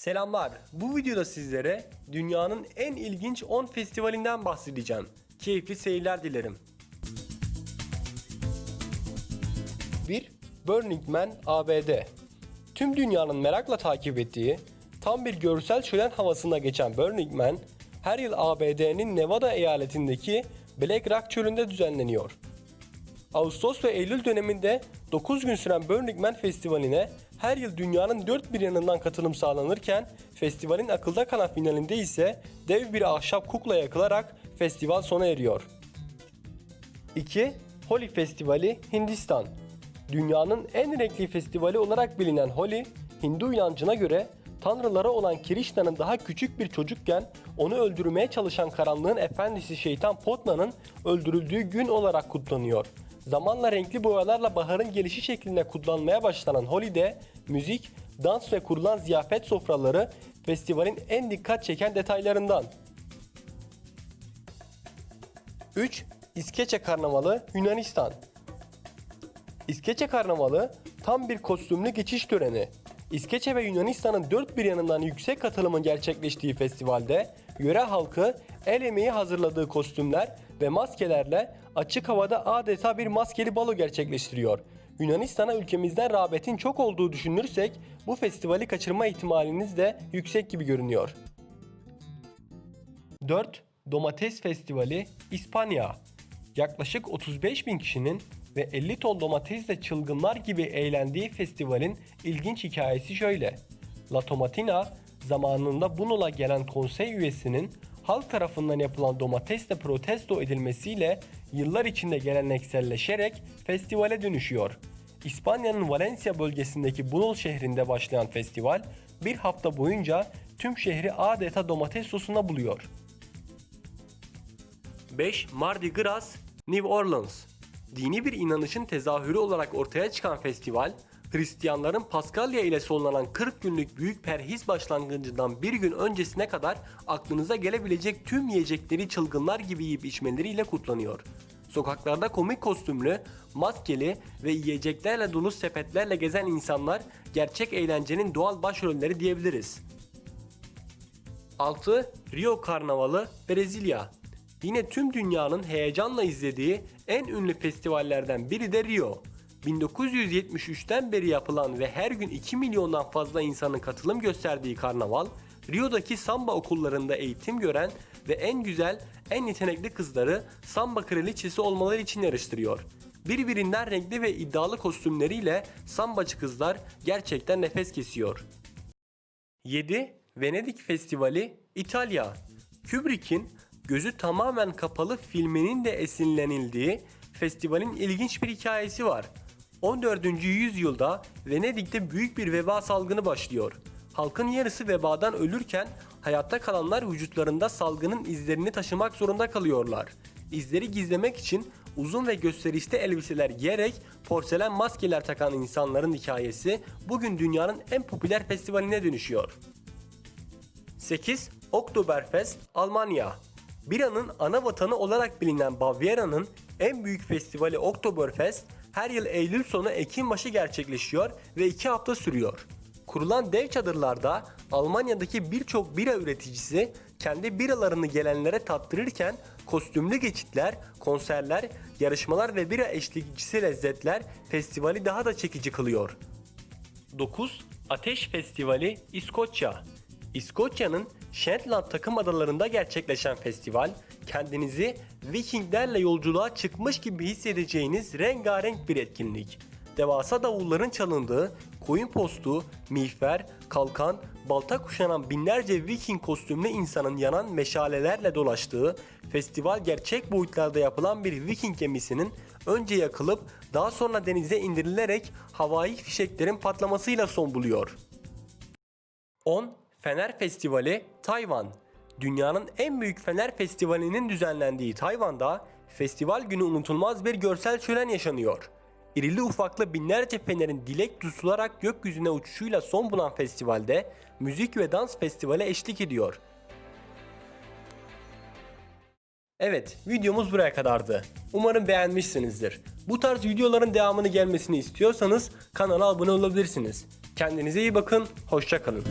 Selamlar. Bu videoda sizlere dünyanın en ilginç 10 festivalinden bahsedeceğim. Keyifli seyirler dilerim. 1. Burning Man ABD Tüm dünyanın merakla takip ettiği, tam bir görsel şölen havasında geçen Burning Man, her yıl ABD'nin Nevada eyaletindeki Black Rock çölünde düzenleniyor. Ağustos ve Eylül döneminde 9 gün süren Burning Man Festivali'ne her yıl dünyanın dört bir yanından katılım sağlanırken festivalin akılda kalan finalinde ise dev bir ahşap kukla yakılarak festival sona eriyor. 2. Holi Festivali Hindistan Dünyanın en renkli festivali olarak bilinen Holi, Hindu inancına göre tanrılara olan Krishna'nın daha küçük bir çocukken onu öldürmeye çalışan karanlığın efendisi şeytan Potna'nın öldürüldüğü gün olarak kutlanıyor. Zamanla renkli boyalarla baharın gelişi şeklinde kutlanmaya başlanan Holi'de müzik, dans ve kurulan ziyafet sofraları festivalin en dikkat çeken detaylarından. 3. İskeçe Karnavalı Yunanistan İskeçe Karnavalı tam bir kostümlü geçiş töreni. İskeçe ve Yunanistan'ın dört bir yanından yüksek katılımın gerçekleştiği festivalde yöre halkı el emeği hazırladığı kostümler ve maskelerle açık havada adeta bir maskeli balo gerçekleştiriyor. Yunanistan'a ülkemizden rağbetin çok olduğu düşünürsek bu festivali kaçırma ihtimaliniz de yüksek gibi görünüyor. 4. Domates Festivali İspanya Yaklaşık 35 bin kişinin ve 50 ton domatesle çılgınlar gibi eğlendiği festivalin ilginç hikayesi şöyle. La Tomatina zamanında Bunul'a gelen konsey üyesinin halk tarafından yapılan domatesle protesto edilmesiyle yıllar içinde gelenekselleşerek festivale dönüşüyor. İspanya'nın Valencia bölgesindeki Bunul şehrinde başlayan festival bir hafta boyunca tüm şehri adeta domates sosuna buluyor. 5. Mardi Gras, New Orleans Dini bir inanışın tezahürü olarak ortaya çıkan festival, Hristiyanların Paskalya ile sonlanan 40 günlük büyük perhiz başlangıcından bir gün öncesine kadar aklınıza gelebilecek tüm yiyecekleri çılgınlar gibi yiyip içmeleriyle kutlanıyor. Sokaklarda komik kostümlü, maskeli ve yiyeceklerle dolu sepetlerle gezen insanlar gerçek eğlencenin doğal başrolleri diyebiliriz. 6. Rio Karnavalı Brezilya Yine tüm dünyanın heyecanla izlediği en ünlü festivallerden biri de Rio. 1973'ten beri yapılan ve her gün 2 milyondan fazla insanın katılım gösterdiği karnaval, Rio'daki samba okullarında eğitim gören ve en güzel, en yetenekli kızları samba kraliçesi olmaları için yarıştırıyor. Birbirinden renkli ve iddialı kostümleriyle sambacı kızlar gerçekten nefes kesiyor. 7. Venedik Festivali İtalya Kubrick'in gözü tamamen kapalı filminin de esinlenildiği festivalin ilginç bir hikayesi var. 14. yüzyılda Venedik'te büyük bir veba salgını başlıyor. Halkın yarısı vebadan ölürken hayatta kalanlar vücutlarında salgının izlerini taşımak zorunda kalıyorlar. İzleri gizlemek için uzun ve gösterişli elbiseler giyerek porselen maskeler takan insanların hikayesi bugün dünyanın en popüler festivaline dönüşüyor. 8. Oktoberfest Almanya Biranın ana vatanı olarak bilinen Bavyera'nın en büyük festivali Oktoberfest her yıl Eylül sonu Ekim başı gerçekleşiyor ve 2 hafta sürüyor. Kurulan dev çadırlarda Almanya'daki birçok bira üreticisi kendi biralarını gelenlere tattırırken kostümlü geçitler, konserler, yarışmalar ve bira eşlikçisi lezzetler festivali daha da çekici kılıyor. 9. Ateş Festivali İskoçya İskoçya'nın Shetland takım adalarında gerçekleşen festival, kendinizi Vikinglerle yolculuğa çıkmış gibi hissedeceğiniz rengarenk bir etkinlik. Devasa davulların çalındığı, koyun postu, miğfer, kalkan, balta kuşanan binlerce Viking kostümlü insanın yanan meşalelerle dolaştığı, festival gerçek boyutlarda yapılan bir Viking gemisinin önce yakılıp daha sonra denize indirilerek havai fişeklerin patlamasıyla son buluyor. 10. Fener Festivali Tayvan Dünyanın en büyük fener festivalinin düzenlendiği Tayvan'da festival günü unutulmaz bir görsel şölen yaşanıyor. İrili ufaklı binlerce fenerin dilek tutularak gökyüzüne uçuşuyla son bulan festivalde müzik ve dans festivale eşlik ediyor. Evet, videomuz buraya kadardı. Umarım beğenmişsinizdir. Bu tarz videoların devamını gelmesini istiyorsanız kanala abone olabilirsiniz. Kendinize iyi bakın, hoşçakalın.